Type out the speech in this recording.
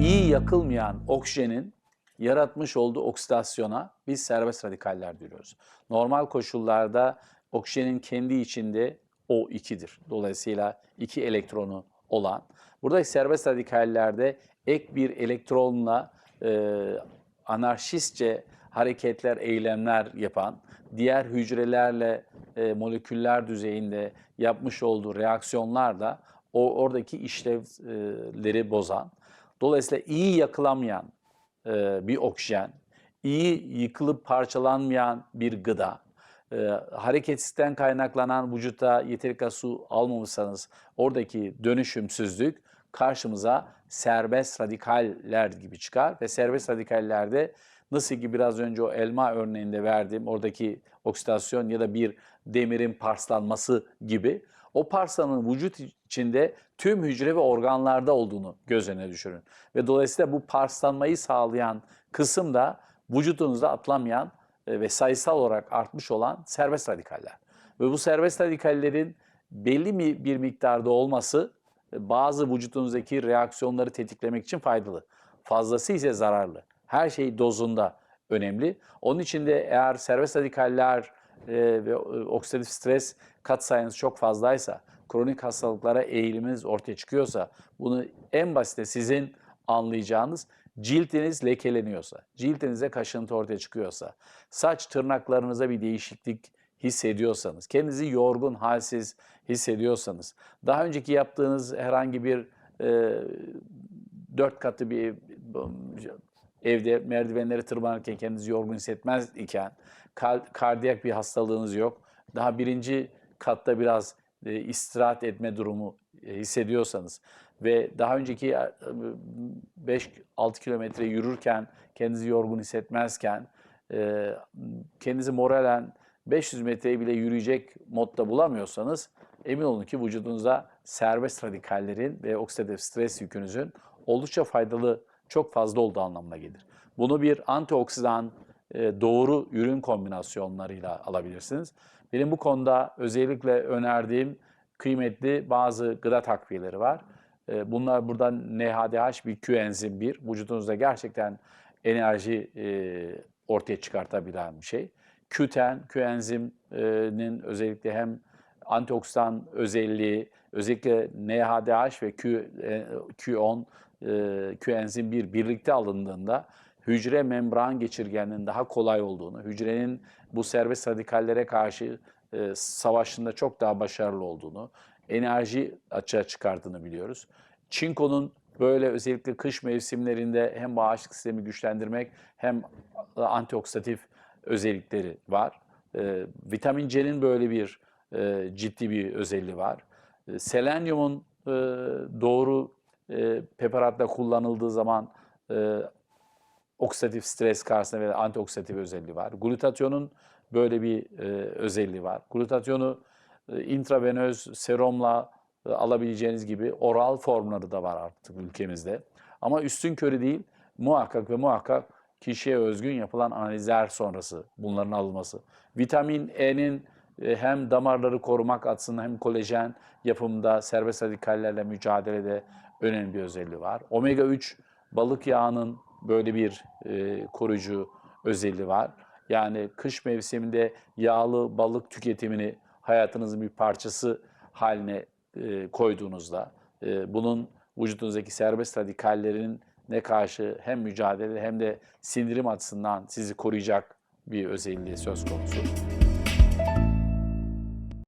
iyi yakılmayan oksijenin yaratmış olduğu oksidasyona biz serbest radikaller diyoruz. Normal koşullarda oksijenin kendi içinde O2'dir. Dolayısıyla iki elektronu olan. Burada serbest radikallerde ek bir elektronla e, anarşistçe hareketler, eylemler yapan, diğer hücrelerle e, moleküller düzeyinde yapmış olduğu reaksiyonlarla o oradaki işlevleri bozan, dolayısıyla iyi yakılamayan e, bir oksijen, iyi yıkılıp parçalanmayan bir gıda, e, hareketsizlikten kaynaklanan vücutta yeteri kadar su almamışsanız oradaki dönüşümsüzlük karşımıza serbest radikaller gibi çıkar ve serbest radikallerde nasıl ki biraz önce o elma örneğinde verdiğim oradaki oksidasyon ya da bir demirin parslanması gibi o parçanın vücut içinde tüm hücre ve organlarda olduğunu göz önüne düşürün. Ve dolayısıyla bu parslanmayı sağlayan kısım da vücudunuzda atlamayan e, ve sayısal olarak artmış olan serbest radikaller. Ve bu serbest radikallerin belli bir miktarda olması bazı vücudunuzdaki reaksiyonları tetiklemek için faydalı. Fazlası ise zararlı. Her şey dozunda önemli. Onun için de eğer serbest radikaller e, ve e, oksidatif stres katsayınız çok fazlaysa, kronik hastalıklara eğiliminiz ortaya çıkıyorsa, bunu en basite sizin anlayacağınız ciltiniz lekeleniyorsa, ciltinize kaşıntı ortaya çıkıyorsa, saç tırnaklarınıza bir değişiklik hissediyorsanız, kendinizi yorgun, halsiz hissediyorsanız, daha önceki yaptığınız herhangi bir e, dört katı bir evde merdivenleri tırmanırken kendinizi yorgun hissetmez iken, kal- kardiyak bir hastalığınız yok, daha birinci katta biraz e, istirahat etme durumu e, hissediyorsanız ve daha önceki 5-6 kilometre yürürken kendinizi yorgun hissetmezken, e, kendinizi moralen 500 metreyi bile yürüyecek modda bulamıyorsanız emin olun ki vücudunuzda serbest radikallerin ve oksidatif stres yükünüzün oldukça faydalı, çok fazla olduğu anlamına gelir. Bunu bir antioksidan e, doğru ürün kombinasyonlarıyla alabilirsiniz. Benim bu konuda özellikle önerdiğim kıymetli bazı gıda takviyeleri var. E, Bunlar buradan NHDH bir Q enzim 1. Vücudunuzda gerçekten enerji e, ortaya çıkartabilen bir şey. Q10, Q enziminin özellikle hem antioksidan özelliği, özellikle NHDH ve Q, e, Q10, e, Q enzim 1 birlikte alındığında hücre membran geçirgenliğinin daha kolay olduğunu, hücrenin bu serbest radikallere karşı e, savaşında çok daha başarılı olduğunu, enerji açığa çıkardığını biliyoruz. Çinko'nun böyle özellikle kış mevsimlerinde hem bağışıklık sistemi güçlendirmek hem antioksidatif özellikleri var. E, vitamin C'nin böyle bir e, ciddi bir özelliği var. E, selenyumun e, doğru e, preparatla kullanıldığı zaman e, oksidatif stres karşısında ve antioksidatif özelliği var. Glutatyonun böyle bir e, özelliği var. Glutatyonu e, intravenöz serumla e, alabileceğiniz gibi oral formları da var artık ülkemizde. Ama üstün körü değil, muhakkak ve muhakkak kişiye özgün yapılan analizler sonrası bunların alınması. Vitamin E'nin hem damarları korumak açısından hem kolajen yapımında serbest radikallerle mücadelede önemli bir özelliği var. Omega 3 balık yağının böyle bir e, koruyucu özelliği var. Yani kış mevsiminde yağlı balık tüketimini hayatınızın bir parçası haline e, koyduğunuzda e, bunun vücudunuzdaki serbest radikallerin ne karşı hem mücadele hem de sindirim açısından sizi koruyacak bir özelliği söz konusu.